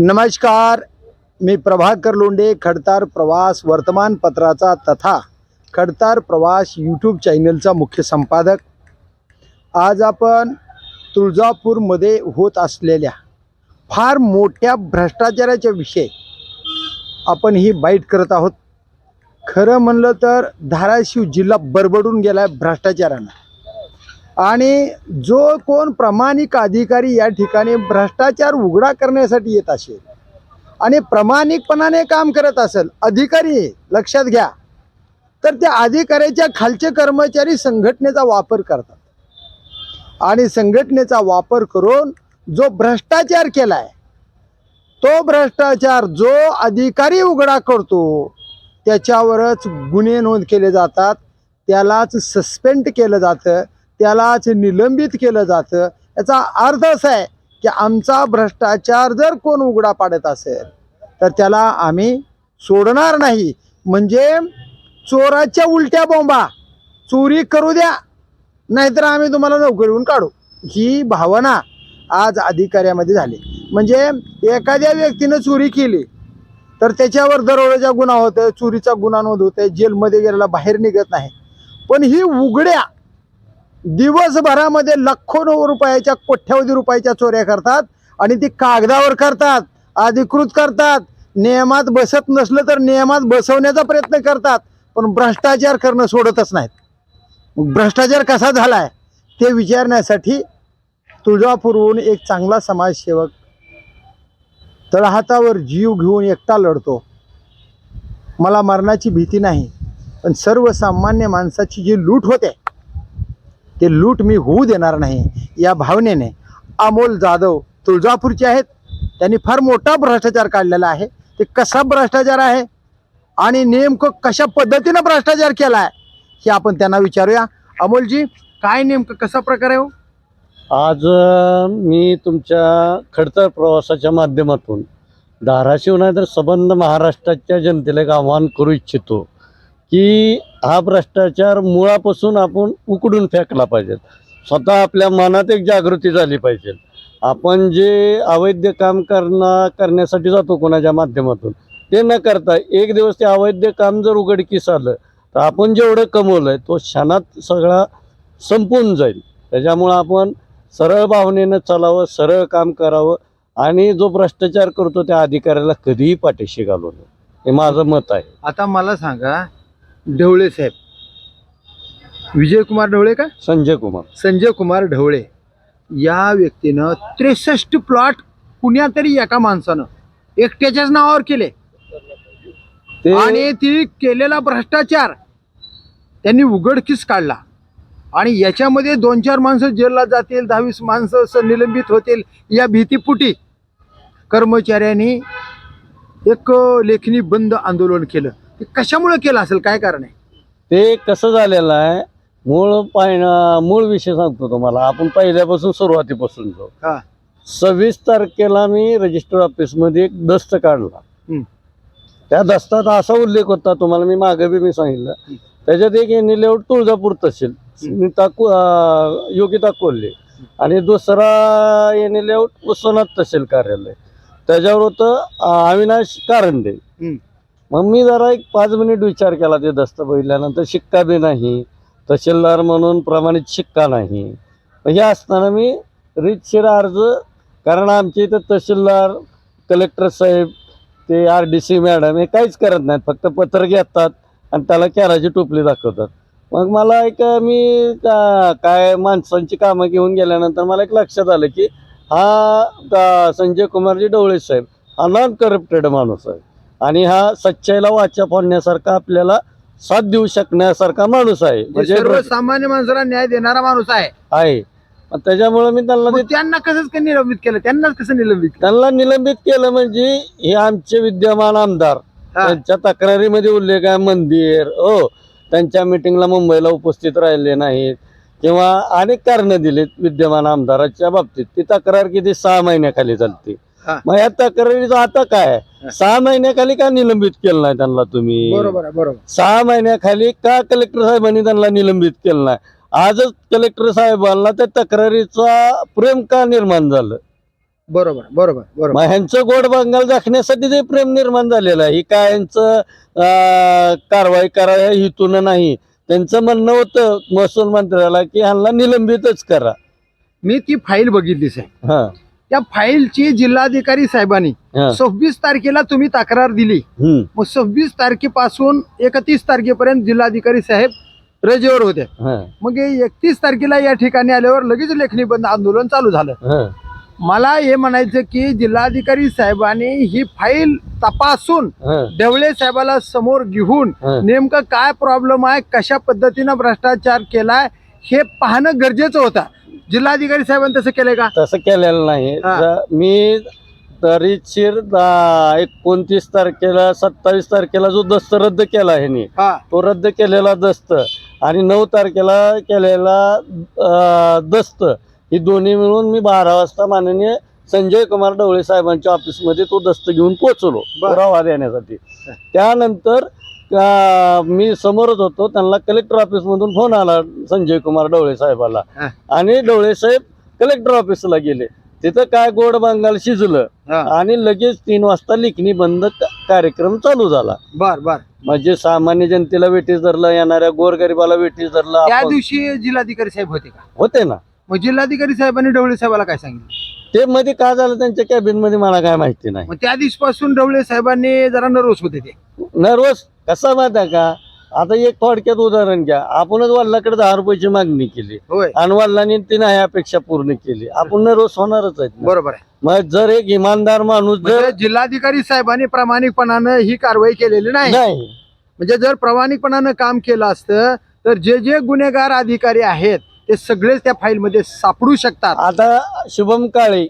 नमस्कार मी प्रभाकर लोंडे खडतार प्रवास वर्तमानपत्राचा तथा खडतार प्रवास यूट्यूब चॅनलचा मुख्य संपादक. आज आपण तुळजापूरमध्ये होत असलेल्या फार मोठ्या भ्रष्टाचाराच्या विषयी आपण ही बाईट करत आहोत. खरं म्हणलं तर धाराशिव जिल्हा बरबडून गेला आहे भ्रष्टाचारानं. आणि जो कोण प्रामाणिक अधिकारी या ठिकाणी भ्रष्टाचार उघडा करण्यासाठी येत असेल आणि प्रामाणिकपणाने काम करत असेल अधिकारी लक्षात घ्या तर त्या अधिकाऱ्याच्या खालचे कर्मचारी संघटनेचा वापर करतात. आणि संघटनेचा वापर करून जो भ्रष्टाचार केलाय तो भ्रष्टाचार जो अधिकारी उघडा करतो त्याच्यावरच गुन्हे नोंद केले जातात त्यालाच सस्पेंड केलं जातं त्यालाच निलंबित केलं जातं. याचा अर्थ असा आहे की आमचा भ्रष्टाचार जर कोण उघडा पाडत असेल तर त्याला आम्ही सोडणार नाही. म्हणजे चोराच्या उलट्या बोंबा चोरी करू द्या नाहीतर आम्ही तुम्हाला नोकरीहून काढू. ही भावना आज अधिकाऱ्यामध्ये झाली. म्हणजे एखाद्या व्यक्तीनं चोरी केली तर त्याच्यावर दरोड्याचा गुन्हा होतोय चोरीचा गुन्हा नोंद होतोय जेलमध्ये गेलेला बाहेर निघत नाही. पण ही उघड्या दिवसभरामध्ये लाखो रुपयाच्या कोट्यावधी रुपयाच्या चोऱ्या करतात आणि ती कागदावर करतात अधिकृत करतात. नियमात बसत नसलं तर नियमात बसवण्याचा प्रयत्न करतात पण भ्रष्टाचार करणं सोडतच नाहीत. भ्रष्टाचार कसा झालाय ते विचारण्यासाठी तुळजापूरहून एक चांगला समाजसेवक तळहातावर जीव घेऊन एकटा लढतो. मला मरणाची भीती नाही पण सर्वसामान्य माणसाची जी लूट होते ते लूट मी होऊ देणार नाही या भावनेने अमोल जाधव तुळजापूरचे आहेत. त्यांनी फार मोठा भ्रष्टाचार काढलेला आहे. ते कसा भ्रष्टाचार आहे आणि नेमकं कशा पद्धतीनं भ्रष्टाचार केला आहे हे आपण त्यांना विचारूया. अमोलजी काय नेमकं कसा प्रकार आहे हो? आज अ, मी तुमच्या खडतर प्रवासाच्या माध्यमातून धाराशिव नाही तर संबंध महाराष्ट्राच्या जनतेला एक आव्हान करू इच्छितो. की हा भ्रष्टाचार मुळापासून आपण उकडून फेकला पाहिजे. स्वतः आपल्या मनात एक जागृती झाली पाहिजे. आपण जे अवैध काम करणं करण्यासाठी जातो कोणाच्या माध्यमातून ते न करता एक दिवस ते अवैध काम जर उघडकीस आलं तर आपण जेवढं कमवलं आहे तो क्षणात सगळा संपून जाईल. त्याच्यामुळं आपण सरळ भावनेनं चालावं सरळ काम करावं आणि जो भ्रष्टाचार करतो त्या अधिकाऱ्याला कधीही पाठीशी घालू नये. हे माझं मत आहे. आता मला सांगा ढवळे साहेब. विजयकुमार ढवळे का? संजय कुमार. संजय कुमार ढवळे. या व्यक्तीनं त्रेसष्ट प्लॉट कुण्यातरी एका माणसानं एकट्याच्याच नावावर केले. ते आणि ती केलेला भ्रष्टाचार त्यांनी उघडकीस काढला. आणि याच्यामध्ये दोन चार माणसं जेलला जातील दहावीस माणसं निलंबित होतील या भीतीपुटी कर्मचाऱ्यांनी एक लेखनी बंद आंदोलन केलं. ते कशामुळे केलं असेल? काय कारण आहे? ते कसं झालेलं आहे मूळ पाय मूळ विषय सांगतो तुम्हाला. आपण पहिल्यापासून सुरुवातीपासून जाऊ. हा. सव्वीस तारखेला मी रजिस्टर ऑफिसमध्ये एक दस्त काढला. हं. त्या दस्तात असा उल्लेख होता तुम्हाला मी मागे बी मी सांगितलं. त्याच्यात एक एनी लेआउट तुळजापूर तहसील स्मिता को- अं, योगिता कोल्हे आणि दुसरा एनी लेआउट उस्मानाथ तहसील कार्यालय. त्याच्यावर होतं अं, अविनाश कारंडे. मग मी जरा एक पाच मिनिट विचार केला ते दस्त बघितल्यानंतर शिक्का बी नाही तहसीलदार म्हणून प्रमाणित शिक्का नाही. हे असताना मी रीतशीर अर्ज कारण आमच्या इथं तहसीलदार कलेक्टर साहेब ते आर डी सी मॅडम हे काहीच करत नाहीत फक्त पत्र घेतात आणि त्याला कॅराची टोपली दाखवतात. मग मला एक मी काय माणसांची कामं घेऊन गेल्यानंतर मला एक लक्षात आलं की हा संजय कुमारजी डवळे साहेब हा नॉन करप्टेड माणूस आहे. आणि हा सच्चाईला वाचा फोडण्यासारखा आपल्याला साथ देऊ शकण्यासारखा माणूस आहे. म्हणजे सर्वसामान्य माणसाला न्याय देणारा माणूस आहे. आहे. त्याच्यामुळे मी त्यांना मग त्यांना कसं काय निलंबित केलं? त्यांनाच कसं निलंबित केलं? त्यांना निलंबित केलं म्हणजे हे आमचे विद्यमान आमदार हा. त्यांच्या तक्रारीमध्ये उल्लेख आहे मंदिर हो. त्यांच्या मिटिंगला मुंबईला उपस्थित राहिले नाहीत किंवा अनेक कारणं दिलीत विद्यमान आमदाराच्या बाबतीत. ती तक्रार किती? सहा महिन्याखाली चालते. मग या तक्रारीचं आता काय? सहा महिन्याखाली का निलंबित केलं नाही त्यांना तुम्ही? बरोबर आहे बरोबर. सहा महिन्याखाली का कलेक्टर साहेबांनी त्यांना निलंबित केलं नाही? आजच कलेक्टर साहेबांना त्या तक्रारीचा प्रेम का निर्माण झालं? बरोबर बरोबर बरोबर. मग ह्यांचं गोड बंगाल दाखण्यासाठी ते प्रेम निर्माण झालेलं आहे ही काय यांचं अं, कारवाई करा या हेतून नाही. त्यांचं म्हणणं होतं महसूल मंत्र्याला की ह्यांना निलंबितच करा. मी ती फाईल बघितलीच आहे हा. त्या फाईलची जिल्हाधिकारी साहेबांनी हा. सव्वीस तारखेला तुम्ही तक्रार दिली. हम्म, मग सव्वीस तारखेपासून एकतीस तारखेपर्यंत जिल्हाधिकारी साहेब रजेवर होते. हा, मग एकतीस तारखेला या ठिकाणी आल्यावर लगेच लेखणी बंद आंदोलन चालू झालं. हा. मला हे म्हणायचं की जिल्हाधिकारी साहेबांनी ही फाईल तपासून हा, ढवळे साहेबाला समोर घेऊन हा. नेमकं काय प्रॉब्लेम आहे कशा पद्धतीनं भ्रष्टाचार केलाय हे पाहणं गरजेचं होतं. जिल्हाधिकारी साहेबांनी तसं केलंय का? तसं केलेलं नाही. हा. मी तरीशीर दा- एकोणतीस तारखेला सत्तावीस तारखेला जो दस्त रद्द केला ह्यांनी हा. तो रद्द केलेला दस्त आणि नऊ तारखेला केलेला अं, दस्त ही दोन्ही मिळून मी बारा वाजता माननीय संजय कुमार ढवळे साहेबांच्या ऑफिसमध्ये तो दस्त घेऊन पोहोचलो बर. पुरावा देण्यासाठी. त्यानंतर अं, मी समोरच होतो त्यांना कलेक्टर ऑफिसमधून फोन आला संजय कुमार ढवळे साहेबाला. आणि ढवळे साहेब कलेक्टर ऑफिसला गेले. तिथं काय गोड बंगाल शिजलं आणि लगेच तीन वाजता लिखणी बंद क- कार्यक्रम चालू झाला. बर बर. म्हणजे सामान्य जनतेला वेटीस धरलं येणाऱ्या गोरगरिबाला वेटीस धरलं त्या आपण- दिवशी जिल्हाधिकारी साहेब होते का? होते ना. मग जिल्हाधिकारी साहेबांनी ढवळे साहेबाला काय सांगितलं? ते मध्ये काय झालं त्यांच्या कॅबिनमध्ये मला काय माहिती नाही. मग त्या दिवसापासून ढवळे साहेबांनी जरा नर्वस होते ते. नर्वस कसा माहीत आहे का? आता एक थोडक्यात उदाहरण घ्या. आपणच वडिलाकडे दहा रुपयाची मागणी केली. होय. आणि वडिलांनी ती नाही अपेक्षा पूर्ण केली. आपण नर्वस होणारच आहेत ना. बरोबर आहे. मग जर एक इमानदार माणूस जर म्हणजे जिल्हाधिकारी साहेबांनी प्रामाणिकपणानं ही कारवाई केलेली नाही. नाही. म्हणजे जर प्रामाणिकपणानं काम केलं असतं तर जे जे गुन्हेगार अधिकारी आहेत ते सगळेच त्या फाईलमध्ये सापडू शकतात. आता शुभम काळे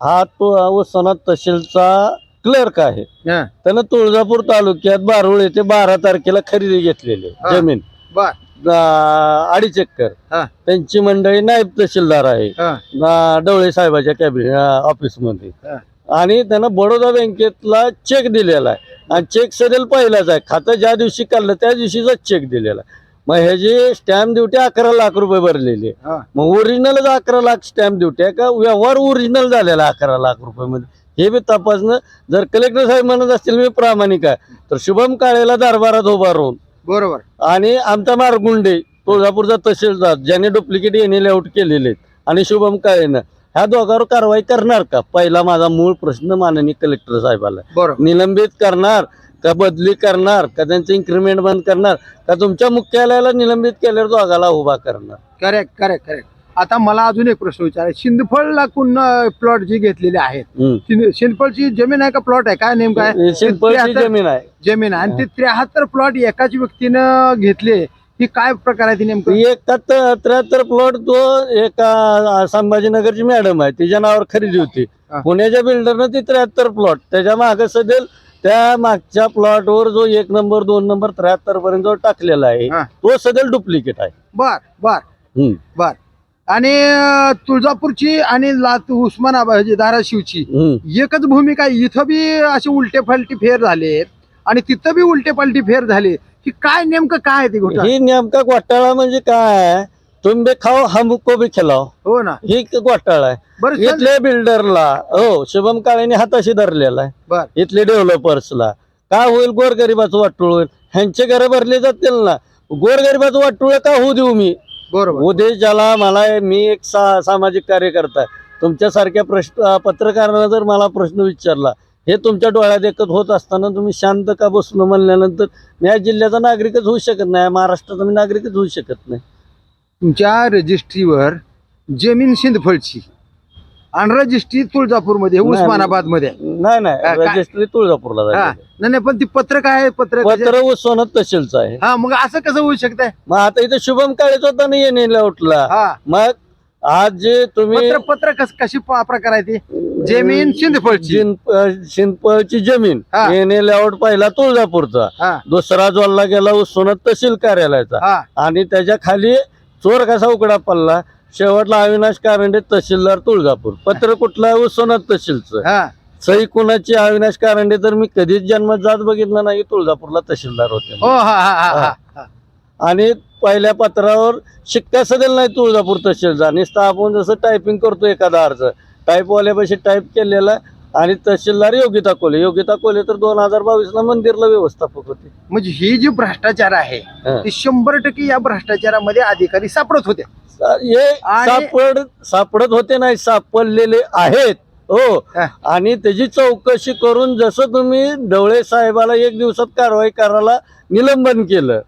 हा तो सनद तहसीलचा क्लर्क आहे. हं, त्यानं तुळजापूर तालुक्यात बारुळ येथे बारा तारखेला खरेदी घेतलेली हा. जमीन. बर. अं, अडीच एकर. हा. त्यांची मंडळी नायब तहसीलदार आहे. हं, अं, डवळे साहेबाच्या कॅबिनेट ऑफिसमध्ये. हा. आणि त्यानं बडोदा बँकेतला चेक दिलेला आहे. आणि चेक सडेल पहिलाच आहे. खातं ज्या दिवशी काढलं त्या दिवशीचा चेक दिलेला आहे. मग ह्याची स्टॅम्प ड्युटी अकरा लाख रुपये भरलेली. आहे हा. मग ओरिजिनलच अकरा लाख स्टॅम्प ड्युटी आहे का? व्यवहार ओरिजिनल झालेला अकरा लाख रुपयामध्ये हे बी तपासणं जर कलेक्टर साहेब म्हणत असतील मी प्रामाणिक आहे तर शुभम काळेला दरबारात उभा राहून. बरोबर. आणि आमचा मारगुंडे तुळजापूरचा तहसीलदार ज्याने डुप्लिकेट येणे लेआउट केलेले आहेत आणि शुभम काळेनं ह्या दोघांवर कारवाई करणार का? पहिला माझा मूळ प्रश्न माननीय कलेक्टर साहेबाला निलंबित करणार का बदली करणार का त्यांचं इन्क्रिमेंट बंद करणार का तुमच्या मुख्यालयाला निलंबित केल्यावर दोघाला उभा करणार? करेक्ट करेक्ट करेक्ट आता मला अजून एक प्रश्न विचारायचा शिंदफळला कुण प्लॉट जी घेतलेली आहेत. शिंद- शिंदफळची जमीन आहे का प्लॉट आहे? काय नेमकं आहे? शिंपळची जमीन आहे. जमीन आहे. आणि ते त्र्याहत्तर प्लॉट एकाच व्यक्तीनं घेतले. ही काय प्रकार आहे ती नेमकं? एकाहत्तर त्र्याहत्तर प्लॉट तो एका संभाजीनगरची मॅडम आहे. तिच्या नावावर खरेदी होती. हा. पुण्याच्या बिल्डरनं ती त्र्याहत्तर प्लॉट त्याच्यामागे सदेल त्या मागच्या प्लॉटवर जो एक नंबर दोन नंबर त्र्याहत्तर पर्यंत जो टाकलेला आहे. तो सदेल डुप्लिकेट आहे. बर बर. हम्म. बर. आणि तुळजापूरची आणि लात उस्मानाबाद धाराशिवची. एकच भूमिका. इथं बी असे उलटे पलटी फेर झाले आणि तिथं बी उलटे पलटी फेर झाले की काय नेमकं काय आहे ती घोटाळा? ही नेमका घोटाळा म्हणजे काय आहे? तुम बी खाओ हमको बी खिलाओ. हो ना. ही घोटाळा आहे. बरं. इथल्या बिल्डरला हो शुभम काळेने हाताशी धरलेला आहे. इथले डेव्हलपर्सला काय होईल? गोरगरिबाचं वाटोळ होईल. ह्यांचे घरं भरले जातील ना. गोरगरिबाचं वाटोळ का? होऊ देऊ मी. बरोबर. उद्या ज्याला मला मी एक सा सामाजिक कार्यकर्ता आहे. तुमच्यासारख्या प्रश्न पत्रकारांना जर मला प्रश्न विचारला हे तुमच्या डोळ्यात एकत होत असताना तुम्ही शांत का बसणं म्हणल्यानंतर मी या जिल्ह्याचा नागरिकच होऊ शकत नाही महाराष्ट्राचा मी नागरिकच होऊ शकत नाही. तुमच्या रजिस्ट्रीवर जमीन शिंदफळची. आणि रजिस्ट्री तुळजापूरमध्ये नाही. उस्मानाबादमध्ये नाही हा, नाही काय? रजिस्ट्री तुळजापूरला हा. नाही नाही, पण ती पत्र काय आहे? पत्र पत्र उस्मानात तहसीलचं आहे. हा मग असं कसं होऊ शकतंय? मग आता इथे शुभम काळेच होता ना येणे उठला. हा. मग आज जे तुम्ही पत्र पत्र कस कशी प- प्रकार आहे ती? जमीन शिंदफळची. जमीन. हा. येणे लेआउट पहिला तुळजापूरचा. हा. दुसरा जोडला गेला उस्मानात तहसील कार्यालयाचा. हा. आणि त्याच्याखाली चोर कसा उकडा पडला? शेवटला अविनाश कारंडे तहसीलदार तुळजापूर. पत्र कुठलं उस्मानात तहसीलचं. हा. सही कुणाची? अविनाश कारंडे तर मी कधीच जन्मात जात बघितलं नाही तुळजापूरला तहसीलदार होते हो हा हा हा हा. हा. आणि पहिल्या पत्रावर शिक्का सदेल नाही तुळजापूर तहसीलचा नुसतं आपण जसं टायपिंग करतो एखादा अर्ज टाईपवाल्यापाशी टाईप केलेला आणि तहसीलदार योगिता कोले. योगिता कोले तर दोन हजार बावीसला मंदिरला व्यवस्थापक होते. म्हणजे ही जी भ्रष्टाचार आहे हा. ते शंभर टक्के या भ्रष्टाचारामध्ये अधिकारी सापडत होते. हे सापड सापडत होते नाही सापडलेले आहेत. हो. आणि त्याची चौकशी करून जसं तुम्ही ढवळे साहेबाला एक दिवसात कारवाई करायला निलंबन केलं.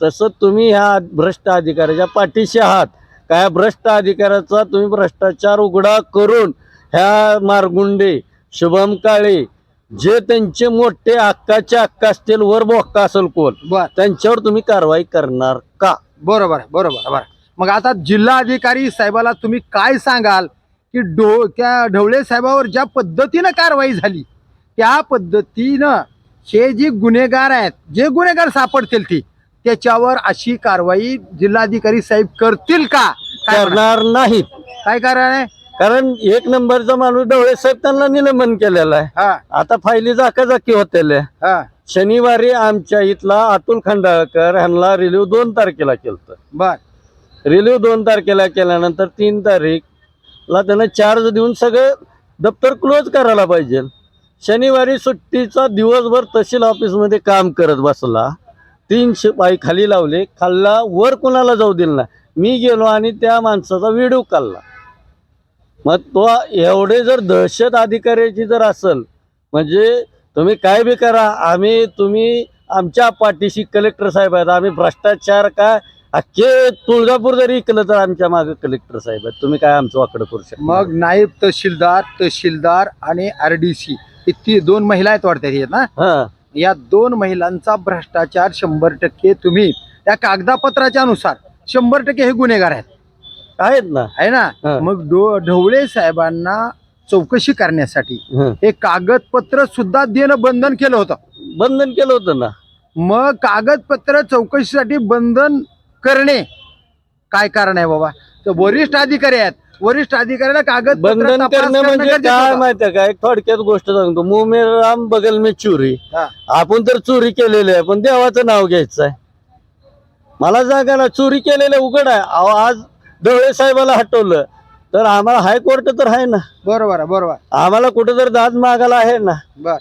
तसं तुम्ही ह्या भ्रष्ट अधिकाऱ्याच्या पाठीशी आहात. काय भ्रष्ट अधिकाऱ्याचा तुम्ही भ्रष्टाचार उघडा करून ह्या मारगुंडे शुभम काळे जे त्यांचे मोठे अक्काचे अक्का असतील वर बोक्का असेल कोण त्यांच्यावर तुम्ही कारवाई करणार का? बरोबर बरोबर बरोबर मग आता जिल्हा अधिकारी साहेबाला तुम्ही काय सांगाल की डो त्या ढवळे साहेबावर ज्या पद्धतीनं कारवाई झाली त्या पद्धतीनं हे जे गुन्हेगार आहेत जे गुन्हेगार सापडतील ती त्याच्यावर अशी कारवाई जिल्हाधिकारी साहेब करतील का? करणार? नाहीत. काय कारण आहे? कारण एक नंबरचा माणूस डोळे साहेब त्यांना निलंबन केलेला आहे. हा. आता फायली जाकाजाकी होतेल्या हा. शनिवारी आमच्या इथला अतुल खंडाळकर ह्यांना रिलीव दोन तारखेला केलं बर. रिलीव दोन तारखेला केल्यानंतर तीन तारीखला त्यांना चार्ज देऊन सगळं दप्तर क्लोज करायला पाहिजे. शनिवारी सुट्टीचा दिवसभर तहसील ऑफिसमध्ये काम करत बसला. तीन शिपाई खाली लावले. खाल्ला वर कुणाला जाऊ दिला नाही. मी गेलो आणि त्या माणसाचा व्हिडिओ काढला. मग तो एवढे जर दहशत अधिकाऱ्याची जर असेल म्हणजे तुम्ही काय बी करा. आम्ही तुम्ही आमच्या पाठीशी कलेक्टर साहेब आहेत. आम्ही भ्रष्टाचार काय अख्खे तुळजापूर जरी इकलं तर आमच्या मागे कलेक्टर साहेब आहेत. तुम्ही काय आमचं वाकडं करू शकता? मग नायब तहसीलदार तहसीलदार आणि आर डी सी ती दोन महिला आहेत वाटतात हे ना? हा. या दोन महिलांचा भ्रष्टाचार शंभर टक्के तुम्ही त्या कागदापत्राच्या अनुसार शंभर टक्के हे गुन्हेगार आहेत. आहेत ना? आहे ना. मग डो ढवळे साहेबांना चौकशी करण्यासाठी हं. हे कागदपत्र सुद्धा देणं बंधन केलं होतं. बंधन केलं होतं ना? मग कागदपत्र चौकशीसाठी बंधन करणे. काय कारण आहे बाबा? तर वरिष्ठ अधिकारी आहेत. वरिष्ठ अधिकाऱ्याला कागद बंधन करणं म्हणजे काय माहितीये का? एक थोडक्यात गोष्ट सांगतो. मुंह में राम बगल में चोरी. आपण तर चोरी केलेली आहे पण देवाचं नाव घ्यायचं आहे. मला जागा ना चोरी केलेलं उघड आहे. अहो, आज डोळे साहेबाला हटवलं. तर आम्हाला हायकोर्ट तर आहे ना. बरोबर आहे बरोबर आम्हाला कुठे तर दाद मागायला आहे ना. बर.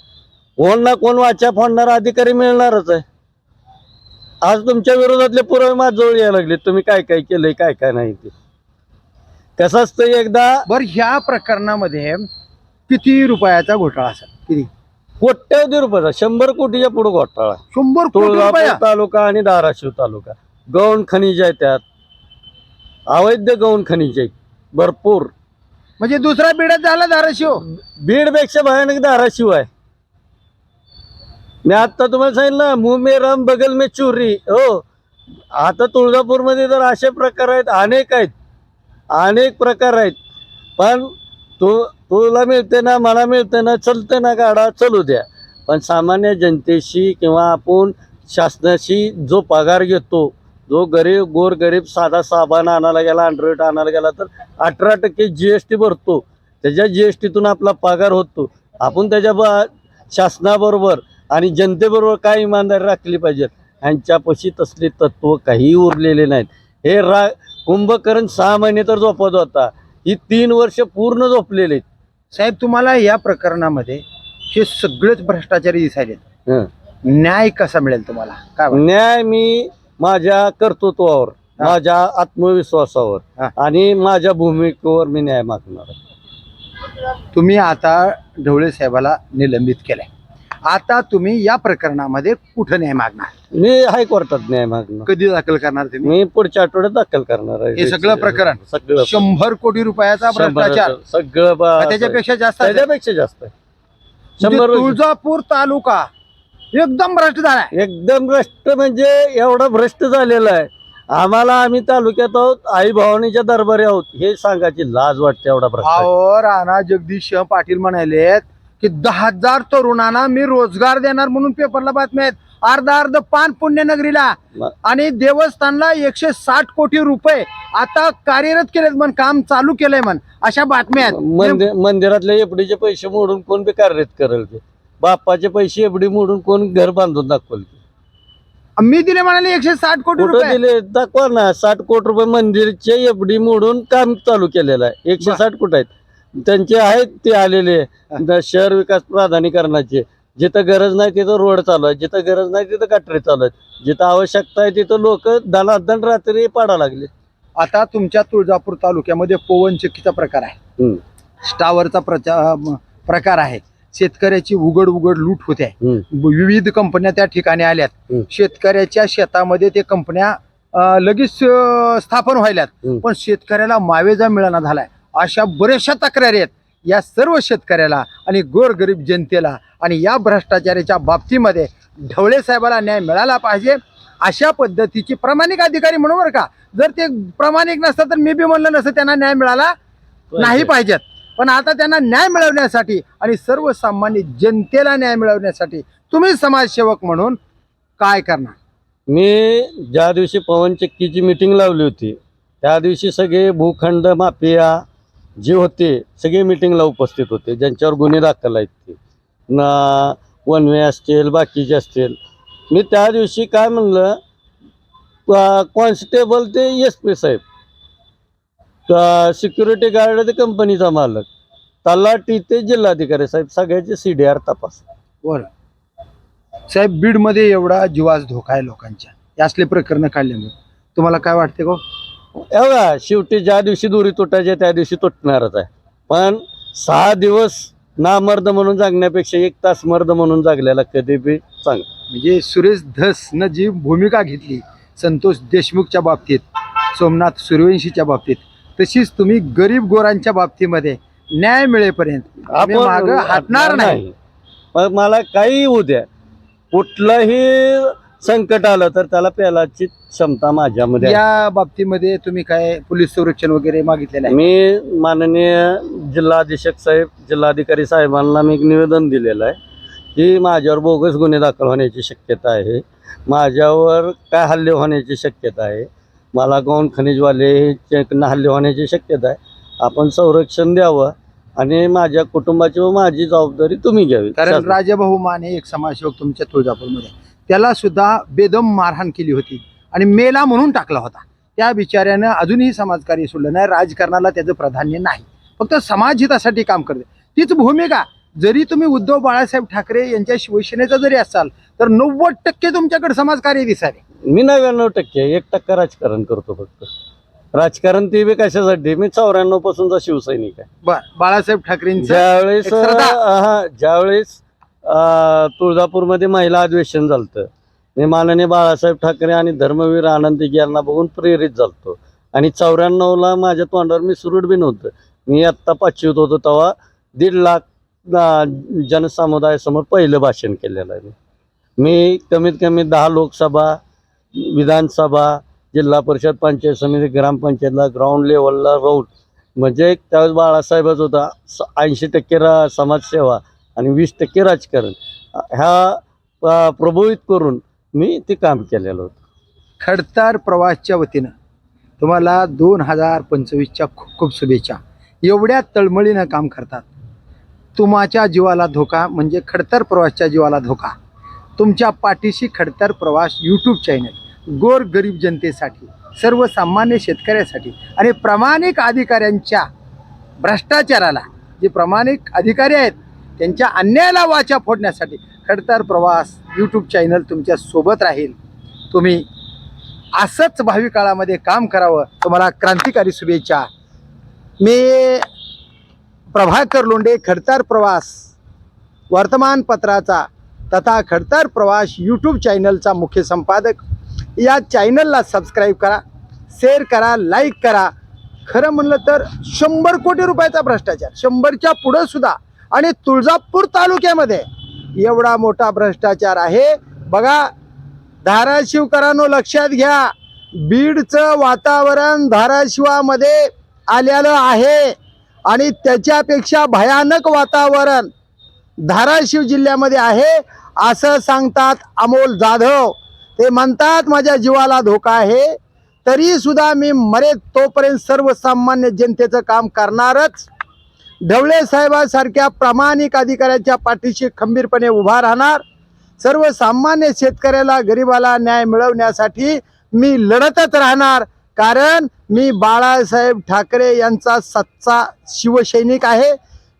कोण ना कोण वाचा फोडणारा अधिकारी मिळणारच आहे. आज तुमच्या विरोधातले पुरावे माझ्याजवळ यायला लागले. तुम्ही काय काय केलंय काय काय नाही ते. कसं असतं एकदा बर ह्या प्रकरणामध्ये किती रुपयाचा घोटाळा असेल? किती? कोट्यावधी रुपयाचा. शंभर कोटीच्या पुढे घोटाळा. आहे. शंभर कोटी तुळजापूर रुपया? तालुका आणि धाराशिव तालुका. गौण खनिज आहे त्यात. अवैध गौण खनिज आहेत भरपूर. म्हणजे दुसरा बिड्यात झाला धाराशिव? बीडपेक्षा भयानक धाराशिव आहे. मी आता तुम्हाला सांगितलं मुंह मे राम बगल मे चोरी. हो. आता तुळजापूरमध्ये तर असे प्रकार आहेत अनेक आहेत. अनेक प्रकार आहेत. पण तू तुला मिळते ना मला मिळते ना चलते ना गाडा चलू द्या. पण सामान्य जनतेशी किंवा आपण शासनाशी जो पगार घेतो जो गरीब गोर गरीब साधा साबण आणायला गेला अँड्रॉइड आणायला गेला तर अठरा टक्के जी एस टी भरतो. त्याच्या जी एस टीतून आपला पगार होतो. आपण त्याच्या ब शासनाबरोबर आणि जनतेबरोबर काय इमानदारी राखली पाहिजे ह्यांच्यापाशी तसले तत्व काही उरलेले नाहीत हे रा कुंभकर्ण सहा महिने तर झोपत होता ही तीन वर्ष पूर्ण झोपलेले आहेत साहेब तुम्हाला या प्रकरणामध्ये हे सगळेच भ्रष्टाचारी दिसायले हं. न्याय कसा मिळेल तुम्हाला काय वाटतं? न्याय मी माझ्या कर्तृत्वावर. माझ्या आत्मविश्वासावर. आणि माझ्या भूमिकेवर मी न्याय मागणार आहे. तुम्ही आता ढवळे साहेबाला निलंबित केलंय आता तुम्ही या प्रकरणामध्ये कुठं न्याय मागणार? मी हायकोर्टात न्याय मागणार. कधी दाखल करणार तुम्ही? मी पुढच्या आठवड्यात दाखल करणार आहे. हे सगळं प्रकरण? सगळं शंभर कोटी रुपयाचा भ्रष्टाचार. सगळं बा- त्याच्यापेक्षा जास्त असेल. त्याच्यापेक्षा जास्त आहे. म्हणजे शंभर तुळजापूर तालुका एकदम भ्रष्ट झालाय एकदम भ्रष्ट म्हणजे एवढा भ्रष्ट झालेला आहे. आम्हाला आम्ही तालुक्यात आहोत आई भवानीच्या दरबारी आहोत. हे सांगायची लाज वाटते एवढा भ्रष्ट. अहो राणा जगदीश पाटील म्हणालेत की दहा हजार तरुणांना मी रोजगार देणार म्हणून पेपरला बातम्या आहेत. अर्ध अर्ध पान पुण्यनगरीला. आणि देवस्थानला एकशे साठ कोटी रुपये आता कार्यरत केलेत म्हण काम चालू केलंय म्हण अशा बातम्या आहेत. मंदिर मंदिरातले एफडीचे पैसे मोडून कोण बी कार्यरत करेल ते? बापाचे पैसे एफडी मोडून कोण घर बांधून दाखवल ते? मी दिले म्हणाले एकशे साठ कोटी कुठं रुपये. दिले? दाखवा ना साठ कोटी रुपये मंदिरचे एफडी मोडून काम चालू केलेलं आहे. एकशे बर. साठ कुठं आहेत? त्यांचे आहेत ते आलेले द- शहर विकास प्राधिकरणाचे जिथं गरज नाही तिथं रोड चालू आहे. जिथं गरज नाही तिथं गटरी चालू आहेत. जिथं आवश्यकता आहे तिथं लोक दनादन रात्री पाडा लागले. आता तुमच्या तुळजापूर तालुक्यामध्ये पवन चक्कीचा प्रकार आहे. हम्म. स्टावरचा प्रचा म- प्रकार आहे. शेतकऱ्याची उघड उघड लूट होते. आहे. हम्म. विविध कंपन्या त्या ठिकाणी आल्यात. हम्म. शेतकऱ्याच्या शेतामध्ये ते कंपन्या अं, लगेच अं, स्थापन व्हायल्यात. हम्म. पण शेतकऱ्याला मावेजा मिळाना झालाय. अशा बऱ्याचशा तक्रारी आहेत. या सर्व शेतकऱ्याला आणि गोरगरीब जनतेला आणि या भ्रष्टाचाराच्या बाबतीमध्ये ढवळे साहेबाला न्याय मिळाला पाहिजे अशा पद्धतीची प्रामाणिक अधिकारी म्हणून बरं का. जर ते प्रामाणिक नसतं तर मी बी म्हणलं नसतं त्यांना न्याय मिळाला नाही पाहिजेत पण आता त्यांना न्याय मिळवण्यासाठी आणि सर्वसामान्य जनतेला न्याय मिळवण्यासाठी तुम्ही समाजसेवक म्हणून काय करणार? मी ज्या दिवशी पवन चक्कीची मिटिंग लावली होती त्या दिवशी सगळे भूखंड माफिया जे होते सगळे मिटिंगला उपस्थित होते ज्यांच्यावर गुन्हे दाखल आहेत ते. ना वनवे असतील बाकीचे असतील. मी त्या दिवशी काय म्हणलं कॉन्स्टेबल ते एस पी साहेब. सिक्युरिटी गार्ड ते कंपनीचा मालक. तलाठी ते जिल्हाधिकारी साहेब सगळ्याचे सी डी आर तपास. बर. साहेब बीडमध्ये एवढा जीवास धोका आहे लोकांच्या. असले प्रकरण काढल्यामुळे. तुम्हाला काय वाटते गो? एवढा शेवटी ज्या दिवशी दोरी तुटायची त्या दिवशी तुटणारच आहे. पण सहा दिवस ना मर्द म्हणून जागण्यापेक्षा एक तास मर्द म्हणून जागलेला कधी बी चांगला. म्हणजे सुरेश धसनं जी भूमिका घेतली संतोष देशमुखच्या बाबतीत सोमनाथ सूर्यवंशीच्या बाबतीत तशीच तुम्ही गरीब गोरांच्या बाबतीमध्ये न्याय मिळेपर्यंत मागं हटणार नाही. मला काही होऊ द्या. कुठलंही संकट आलं तर त्याला पेलाची क्षमता माझ्यामध्ये आहे. या बाबतीमध्ये तुम्ही काय पोलीस संरक्षण वगैरे मागितलेलं आहे मी माननीय जिल्हाधीशक साहेब जिल्हाधिकारी साहेबांना मी एक निवेदन दिलेलं आहे की माझ्यावर बोगस गुन्हे दाखल होण्याची शक्यता आहे. माझ्यावर काय हल्ले होण्याची शक्यता आहे. मला गौण खनिजवाले हल्ले होण्याची शक्यता आहे. आपण संरक्षण द्यावं आणि माझ्या कुटुंबाची व माझी जबाबदारी तुम्ही घ्यावी. कारण राजाभाऊ माने एक समाजसेवक तुमच्या तुळजापूरमध्ये. त्याला सुद्धा बेदम मारहाण केली होती. आणि मेला म्हणून टाकला होता. त्या बिचाऱ्यानं अजूनही समाजकार्य सोडलं नाही राजकारणाला त्याचं प्राधान्य नाही. फक्त समाजहितासाठी काम करते तीच भूमिका जरी तुम्ही उद्धव बाळासाहेब ठाकरे यांच्या शिवसेनेचा जरी असाल तर नव्वद टक्के तुमच्याकडे समाजकार्य दिसाले मी नव्याण्णव टक्के एक टक्का राजकारण करतो फक्त. राजकारण ते बी कशासाठी? मी चौऱ्याण्णव पासूनचा शिवसैनिक आहे. बाळासाहेब ठाकरेंचं ज्यावेळेस ज्यावेळेस तुळजापूरमध्ये महिला अधिवेशन झालतं. मी माननीय बाळासाहेब ठाकरे आणि धर्मवीर आनंद यांना बघून प्रेरित झालतो. आणि चौऱ्याण्णवला माझ्या तोंडावर मी सुरूड बी नव्हतं. मी आत्ता पाचवीत होतो तेव्हा दीड लाख जनसमुदायासमोर पहिलं भाषण केलेलं आहे. मी. मी कमीत कमी दहा लोकसभा विधानसभा जिल्हा परिषद पंचायत समिती ग्रामपंचायतला ग्राउंड लेवलला रोड म्हणजे त्यावेळेस बाळासाहेबच होता. ऐंशी टक्के रा समाजसेवा. आणि वीस टक्के राजकारण. ह्या प्रभावित करून मी ते काम केलेलं होतं. खडतार प्रवासच्या वतीनं तुम्हाला दोन हजार पंचवीसच्या खूप खूप शुभेच्छा. एवढ्या तळमळीनं काम करतात. तुमच्या जीवाला धोका म्हणजे खडतर प्रवासच्या जीवाला धोका. तुमच्या पाठीशी खडतर प्रवास यूट्यूब चॅनल गोर गरीब जनतेसाठी सर्वसामान्य शेतकऱ्यासाठी आणि प्रामाणिक अधिकाऱ्यांच्या भ्रष्टाचाराला जे प्रामाणिक अधिकारी आहेत त्यांच्या अन्यायाला वाचा फोडण्यासाठी खडतर प्रवास यूट्यूब चॅनल तुमच्यासोबत राहील. तुम्ही असंच भावी काळामध्ये काम करावं. तुम्हाला क्रांतिकारी शुभेच्छा. मी प्रभाकर लोंडे खडतार प्रवास वर्तमानपत्राचा तथा खडतार प्रवास यूट्यूब चॅनलचा मुख्य संपादक. या चॅनलला सबस्क्राईब करा शेअर करा लाईक करा. खरं म्हणलं तर शंभर कोटी रुपयाचा भ्रष्टाचार शंभरच्या पुढं सुद्धा आणि तुळजापूर तालुक्यामध्ये एवढा मोठा भ्रष्टाचार आहे. बघा धाराशिवकरांनो लक्षात घ्या. बीडचं वातावरण धाराशिवामध्ये आलेलं आहे. आणि त्याच्यापेक्षा भयानक वातावरण धाराशिव जिल्ह्यामध्ये आहे असं सांगतात अमोल जाधव. ते म्हणतात माझ्या जीवाला धोका आहे. तरी सुद्धा मी मरेत तोपर्यंत सर्वसामान्य जनतेचं काम करणारच ढवळे साहेबांसारख्या प्रामाणिक अधिकाऱ्यांच्या पाठीशी खंबीरपणे उभा राहणार. सर्वसामान्य शेतकऱ्याला गरिबाला न्याय मिळवण्यासाठी मी लढतच राहणार. कारण मी बाळासाहेब ठाकरे यांचा सच्चा शिवसैनिक आहे.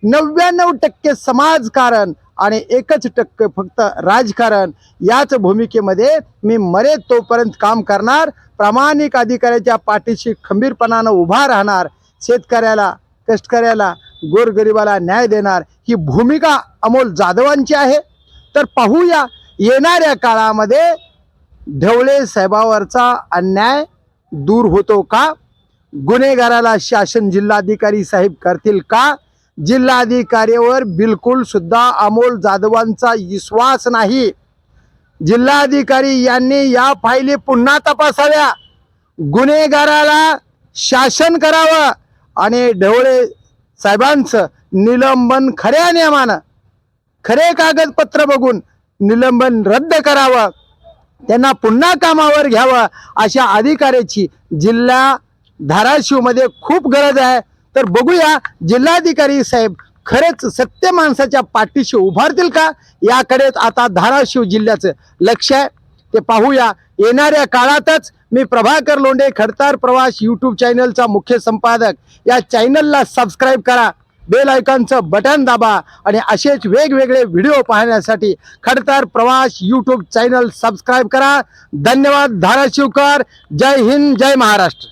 नव्याण्णव टक्के समाजकारण आणि एकच टक्के फक्त राजकारण याच भूमिकेमध्ये मी मरे तोपर्यंत काम करणार. प्रामाणिक अधिकाऱ्याच्या पाठीशी खंबीरपणानं उभा राहणार. शेतकऱ्याला कष्टकऱ्याला गोरगरिबाला न्याय देणार ही भूमिका अमोल जाधवांची आहे. तर पाहूया येणाऱ्या काळामध्ये ढवळे साहेबावरचा अन्याय दूर होतो का? गुन्हेगाराला शासन जिल्हाधिकारी साहेब करतील का? जिल्हाधिकारीवर बिलकुल सुद्धा अमोल जाधवांचा विश्वास नाही. जिल्हाधिकारी यांनी या फायली पुन्हा तपासाव्या. गुन्हेगाराला शासन करावं आणि ढवळे साहेबांचं निलंबन खऱ्या नियमानं खरे कागदपत्र बघून निलंबन रद्द करावं त्यांना पुन्हा कामावर घ्यावं अशा अधिकाऱ्याची जिल्हा धाराशिवमध्ये खूप गरज आहे. तर बघूया जिल्हाधिकारी साहेब खरेच सत्य माणसाच्या पाठीशी उभारतील का? याकडेच आता धाराशिव जिल्ह्याचं लक्ष आहे. ते पाहूया. येणाऱ्या काळातच मी प्रभाकर लोंढे खडतार प्रवास यूट्यूब चॅनलचा मुख्य संपादक. या चॅनलला सबस्क्राईब करा. बेल आयकॉनचं बटन दाबा आणि असेच वेगवेगळे व्हिडिओ पाहण्यासाठी खडतार प्रवास यूट्यूब चॅनल सबस्क्राईब करा. धन्यवाद धाराशिवकर. जय हिंद जय महाराष्ट्र.